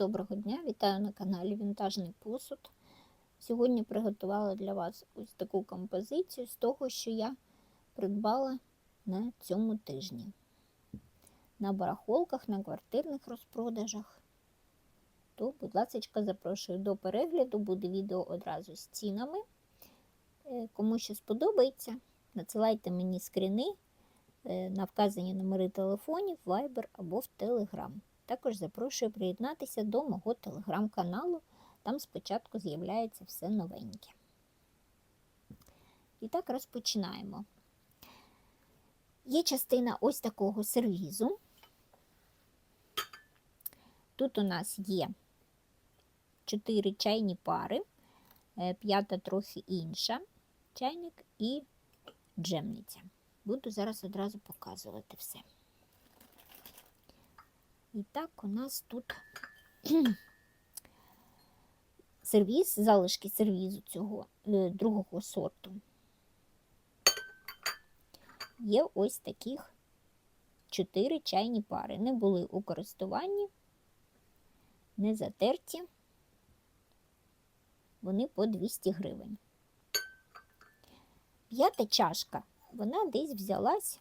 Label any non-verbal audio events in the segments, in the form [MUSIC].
Доброго дня! Вітаю на каналі Вінтажний посуд. Сьогодні приготувала для вас ось таку композицію з того, що я придбала на цьому тижні. На барахолках, на квартирних розпродажах. То, будь ласка, запрошую до перегляду, буде відео одразу з цінами. Е, Кому що сподобається, надсилайте мені скріни е, на вказані номери телефонів, Viber або в Telegram. Також запрошую приєднатися до мого телеграм-каналу. Там спочатку з'являється все новеньке. І так розпочинаємо. Є частина ось такого сервізу. Тут у нас є 4 чайні пари, е, п'ята трохи інша чайник і джемниця. Буду зараз одразу показувати все. І так, у нас тут [CLEARS THROAT] сервіз, залишки сервізу цього е, другого сорту. Є ось таких чотири чайні пари. Не були у користуванні, не затерті. Вони по 200 гривень. П'ята чашка, вона десь взялась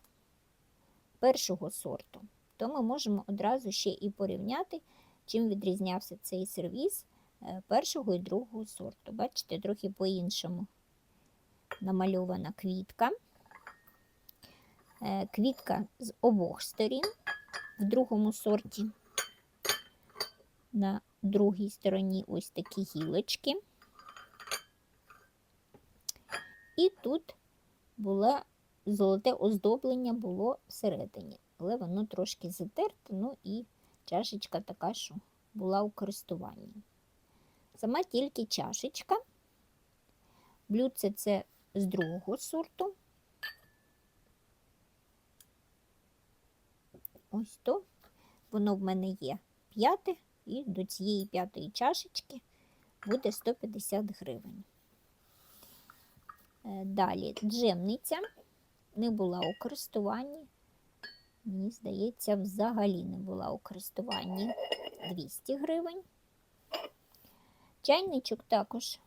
першого сорту то ми можемо одразу ще і порівняти, чим відрізнявся цей сервіс е, першого і другого сорту. Бачите, трохи по-іншому намальована квітка. Е, квітка з обох сторін в другому сорті. На другій стороні ось такі гілочки. І тут було золоте оздоблення було всередині але воно трошки затерте, ну і чашечка така, що була у користуванні. Сама тільки чашечка. Блюдце це з другого сорту. Ось то. Воно в мене є п'яте, і до цієї п'ятої чашечки буде 150 гривень. Е, далі джемниця не була у користуванні мені здається, взагалі не була у користуванні 200 гривень. Чайничок також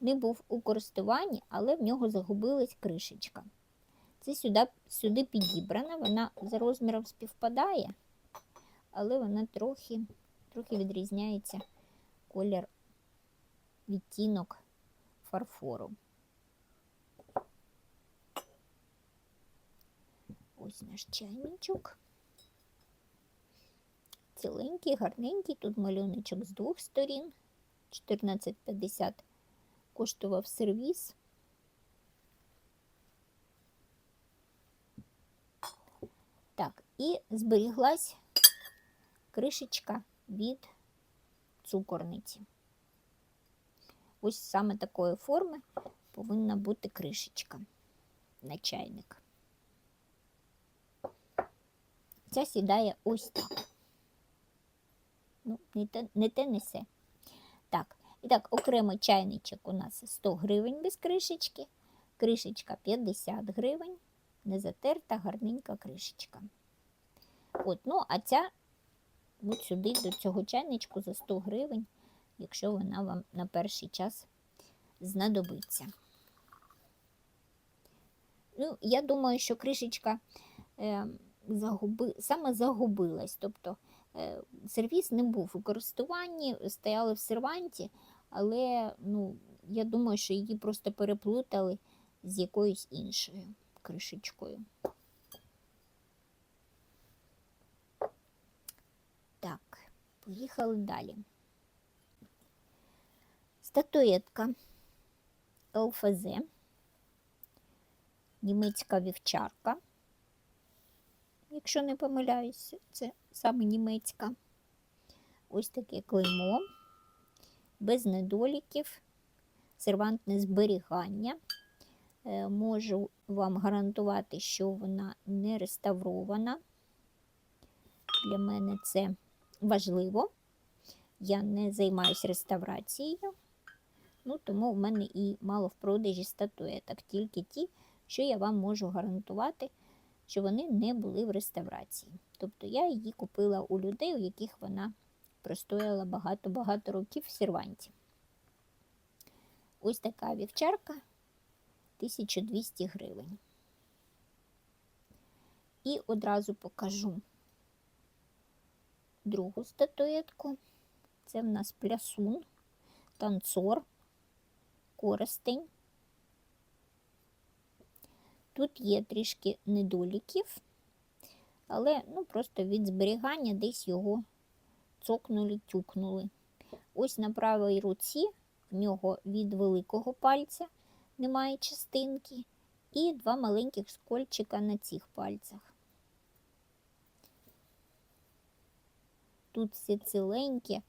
не був у користуванні, але в нього загубилась кришечка. Це сюди сюди підібрана, вона за розміром співпадає, але вона трохи, трохи відрізняється колір відтінок фарфору. Ось наш чайничок. Ціленький, гарненький, тут малюночок з двох сторін. 14,50 коштував сервіс. Так, і зберіглась кришечка від цукорниці. Ось саме такої форми повинна бути кришечка на чайник. Ця сідає ось так. Ну, Не те, не те несе. Так, і так, окремо чайничок у нас 100 гривень без кришечки, кришечка 50 гривень, не затерта, гарненька кришечка. От, ну, а ця от сюди до цього чайничку за 100 гривень, якщо вона вам на перший час знадобиться. Ну, я думаю, що кришечка. Е, загуби, саме загубилась. Тобто е, сервіс не був у користуванні, стояли в серванті, але ну, я думаю, що її просто переплутали з якоюсь іншою кришечкою. Так, поїхали далі. Статуетка ЛФЗ, німецька вівчарка якщо не помиляюся, це саме німецька. Ось таке клеймо, без недоліків, сервантне зберігання. Е, можу вам гарантувати, що вона не реставрована. Для мене це важливо. Я не займаюся реставрацією, ну, тому в мене і мало в продажі статуеток, тільки ті, що я вам можу гарантувати що вони не були в реставрації. Тобто я її купила у людей, у яких вона простояла багато-багато років в серванті. Ось така вівчарка 1200 гривень. І одразу покажу другу статуетку. Це в нас плясун, танцор, користень. Тут є трішки недоліків, але ну, просто від зберігання десь його цокнули, тюкнули. Ось на правій руці в нього від великого пальця немає частинки, і два маленьких скольчика на цих пальцях. Тут все ціленьке, е,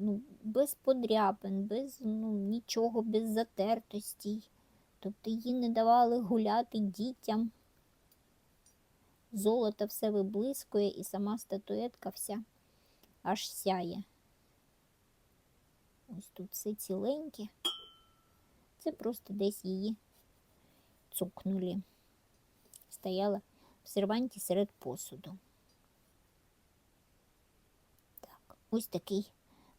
ну, без подряпин, без ну, нічого, без затертостей. Тобто її не давали гуляти дітям. Золото все виблискує і сама статуетка вся аж сяє. Ось тут все ціленьке. Це просто десь її цукнули. Стояла в серванті серед посуду. Так, ось такий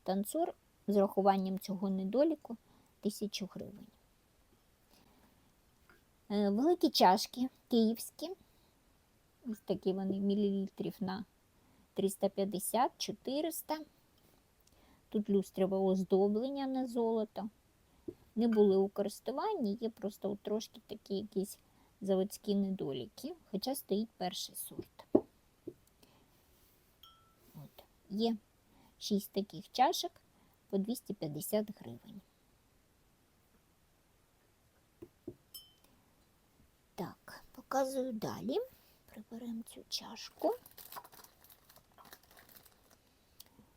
танцор з рахуванням цього недоліку тисячу гривень. Е, Великі чашки київські. Ось такі вони мілілітрів на 350-400. Тут люстрове оздоблення на золото. Не були у користуванні, є просто трошки такі якісь заводські недоліки, хоча стоїть перший сорт. От. Є 6 таких чашок по 250 гривень. Так, показую далі. Приберемо цю чашку.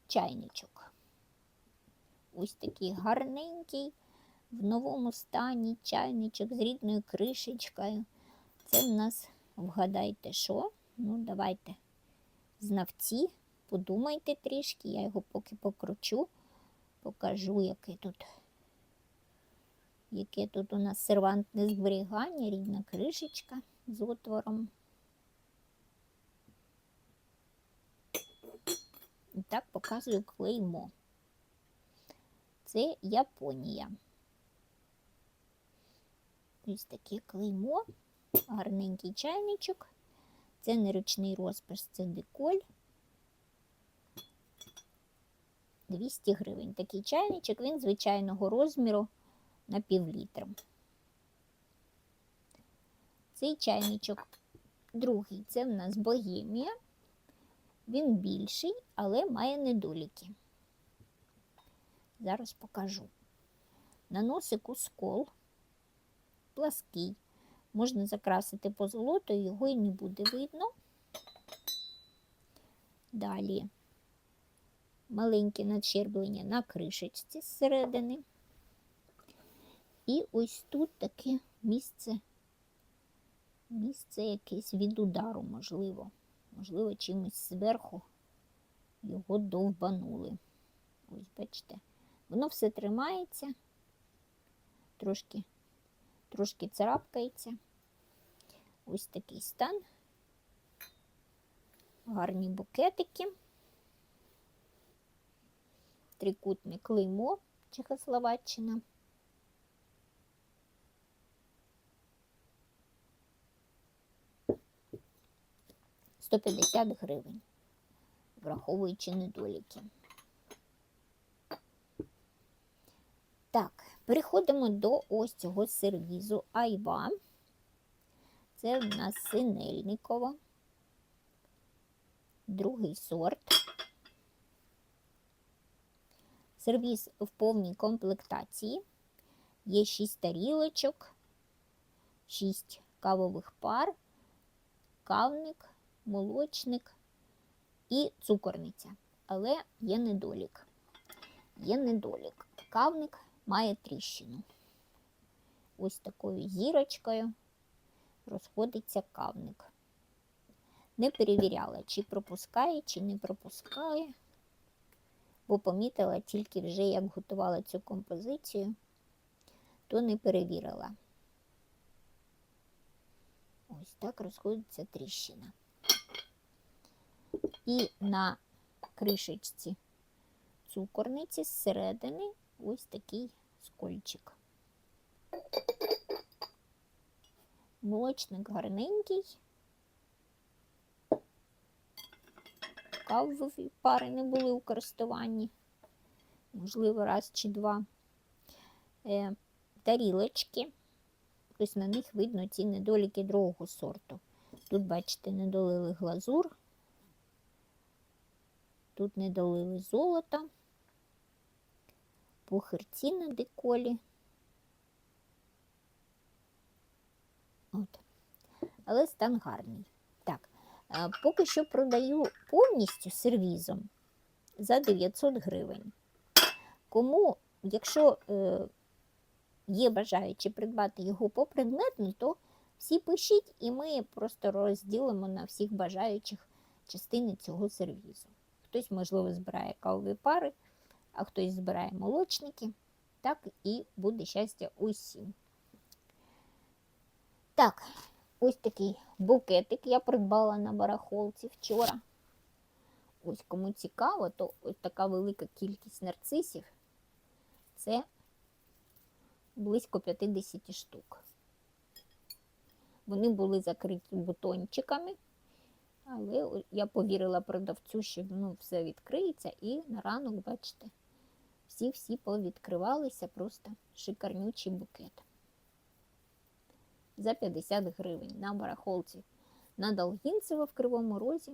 Чайничок. Ось такий гарненький, в новому стані чайничок з рідною кришечкою. Це в нас, вгадайте, що? Ну, давайте, знавці, подумайте трішки, я його поки покручу, покажу, яке тут, яке тут у нас сервантне зберігання, рідна кришечка з отвором. І так показую клеймо. Це Японія. Ось таке клеймо, гарненький чайничок. Це не ручний розпис, це деколь. 200 гривень. Такий чайничок, він звичайного розміру на півлітра. Цей чайничок другий це в нас богемія. Він більший, але має недоліки. Зараз покажу. На носику скол плаский. Можна закрасити по золоту, його і не буде видно. Далі маленьке надщерблення на кришечці зсередини. І ось тут таке місце, місце якесь від удару, можливо. Можливо, чимось зверху його довбанули. Ось, бачите, воно все тримається, трошки, трошки царапкається. Ось такий стан. Гарні букетики. Трикутне клеймо Чехословаччина. Сто п'ятдесят гривень, враховуючи недоліки. Так, переходимо до ось цього сервізу Айва. Це в нас синельникова, другий сорт. Сервіз в повній комплектації. Є 6 тарілочок, 6 кавових пар, кавник, молочник і цукорниця. Але є недолік. Є недолік. Кавник має тріщину. Ось такою зірочкою розходиться кавник. Не перевіряла, чи пропускає, чи не пропускає, бо помітила тільки вже, як готувала цю композицію, то не перевірила. Ось так розходиться тріщина. І на кришечці цукорниці зсередини ось такий скольчик. Молочник гарненький. Кавові пари не були у користуванні, можливо, раз чи два. Е, тарілочки. Ось на них видно ці недоліки другого сорту. Тут, бачите, не долили глазур, тут не долили золота, пухирці на деколі. От. Але стан гарний. Так, поки що продаю повністю сервізом за 900 гривень. Кому, якщо е, є бажаючі придбати його по предметну, то всі пишіть, і ми просто розділимо на всіх бажаючих частини цього сервізу. Хтось, можливо, збирає кавові пари, а хтось збирає молочники. Так і буде щастя усім. Так, ось такий букетик я придбала на барахолці вчора. Ось кому цікаво, то ось така велика кількість нарцисів. Це близько 50 штук. Вони були закриті бутончиками, але я повірила продавцю, що ну, все відкриється, і на ранок, бачите, всі-всі повідкривалися, просто шикарнючий букет. За 50 гривень на барахолці. На Долгінцево в Кривому Розі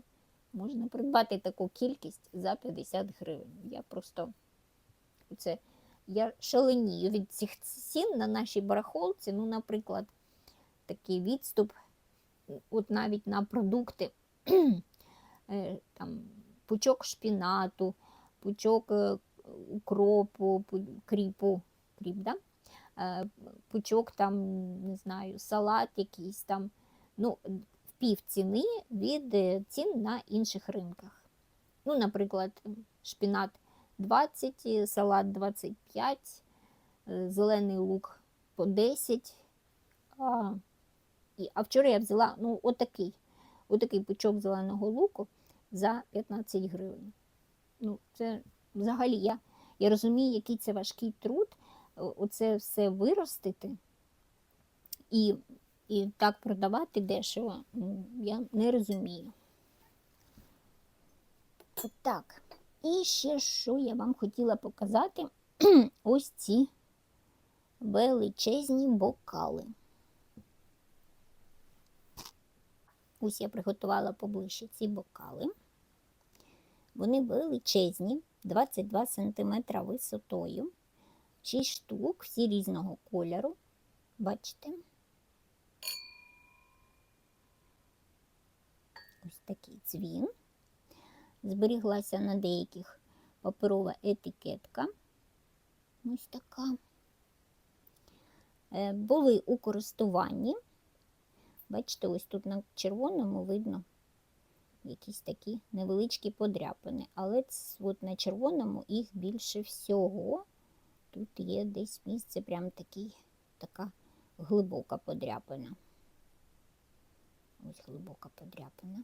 можна придбати таку кількість за 50 гривень. Я просто це я шаленію від цих цін на нашій барахолці. Ну, наприклад, такий відступ, от навіть на продукти, [CLEARS THROAT] там, пучок шпінату, пучок е, укропу, кріпу, кріп, да? Е, пучок там, не знаю, салат якийсь там, ну, в пів ціни від е, цін на інших ринках. Ну, наприклад, шпінат 20, е, салат 25, е, зелений лук по 10. А, а вчора я взяла ну, отакий, отакий пучок зеленого луку за 15 гривень. Ну, це взагалі я, я розумію, який це важкий труд, оце все виростити і, і так продавати дешево. Ну, я не розумію. Так, і ще що я вам хотіла показати [CLEARS THROAT] ось ці величезні бокали. Ось я приготувала поближче ці бокали. Вони величезні, 22 см висотою, 6 штук, всі різного кольору. Бачите? Ось такий дзвін. Зберіглася на деяких паперова етикетка. Ось така. Е, Були у користуванні. Бачите, ось тут на червоному видно якісь такі невеличкі подряпини. Але от на червоному їх більше всього. Тут є десь місце, прям такий, така глибока подряпина. Ось глибока подряпина.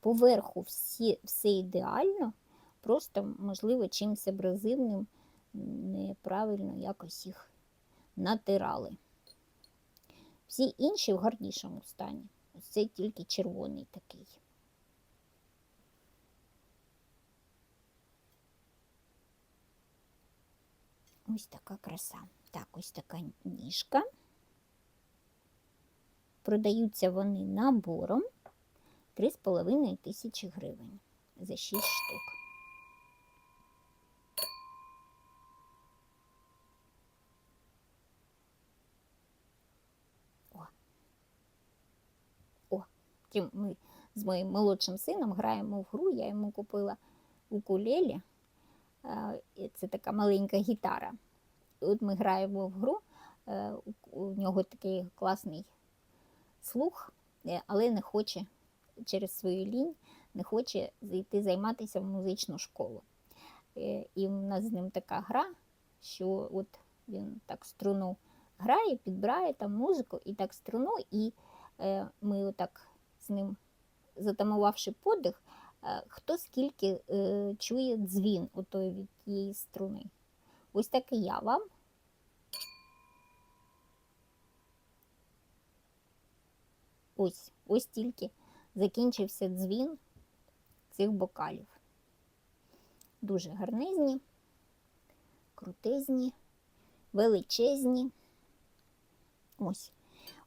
Поверху всі, все ідеально, просто, можливо, чимось абразивним неправильно якось їх натирали. Всі інші в гарнішому стані. Ось цей тільки червоний такий. Ось така краса. Так, ось така ніжка. Продаються вони набором 3,5 тисячі гривень за 6 штук. Втім, ми з моїм молодшим сином граємо в гру, я йому купила укулелі. Е, Це така маленька гітара. От ми граємо в гру, е, у- нього такий класний слух, е, але не хоче через свою лінь, не хоче зайти займатися в музичну школу. І в нас з ним така гра, що от він так струну грає, підбирає там музику і так струну, і ми отак з ним, затамувавши подих, Е, Хто скільки е, чує дзвін отой від тієї струни? Ось так і я вам. Ось, ось тільки закінчився дзвін цих бокалів. Дуже гарнизні, крутизні, величезні. Ось.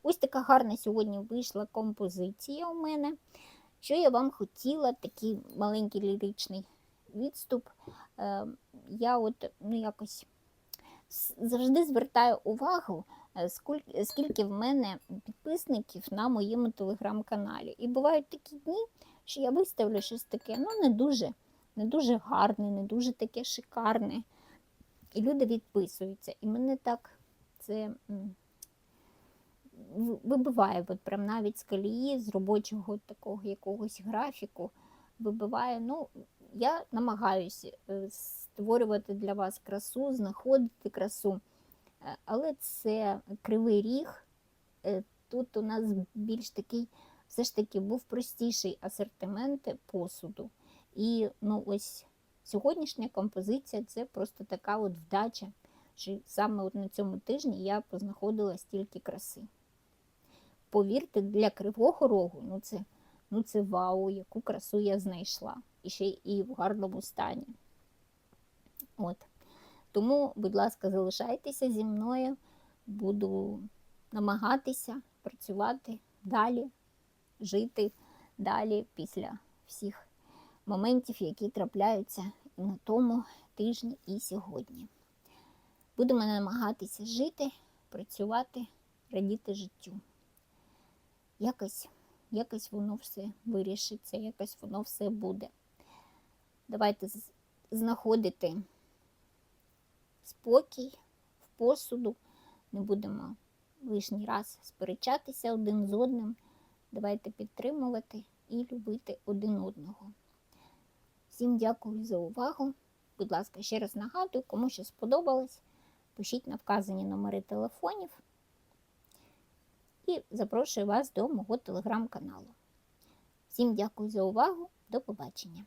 Ось така гарна сьогодні вийшла композиція у мене. Що я вам хотіла, такий маленький ліричний відступ. Е, Я от ну, якось завжди звертаю увагу, е, скільки в мене підписників на моєму телеграм-каналі. І бувають такі дні, що я виставлю щось таке, ну не дуже, не дуже гарне, не дуже таке шикарне. І люди відписуються. І мене так це вибиває, от прям навіть з колії, з робочого такого якогось графіку вибиває. Ну, я намагаюся е, створювати для вас красу, знаходити красу. Е, Але це кривий ріг. Е, Тут у нас більш такий, все ж таки, був простіший асортимент посуду. І ну, ось сьогоднішня композиція це просто така от вдача, що саме от на цьому тижні я познаходила стільки краси. Повірте, для кривого рогу, ну це, ну це вау, яку красу я знайшла. І ще і в гарному стані. От. Тому, будь ласка, залишайтеся зі мною. Буду намагатися працювати далі, жити далі після всіх моментів, які трапляються і на тому тижні, і сьогодні. Будемо намагатися жити, працювати, радіти життю. Якось, якось воно все вирішиться, якось воно все буде. Давайте знаходити спокій в посуду, не будемо лишній раз сперечатися один з одним. Давайте підтримувати і любити один одного. Всім дякую за увагу. Будь ласка, ще раз нагадую, кому що сподобалось, пишіть на вказані номери телефонів і запрошую вас до мого телеграм-каналу. Всім дякую за увагу. До побачення!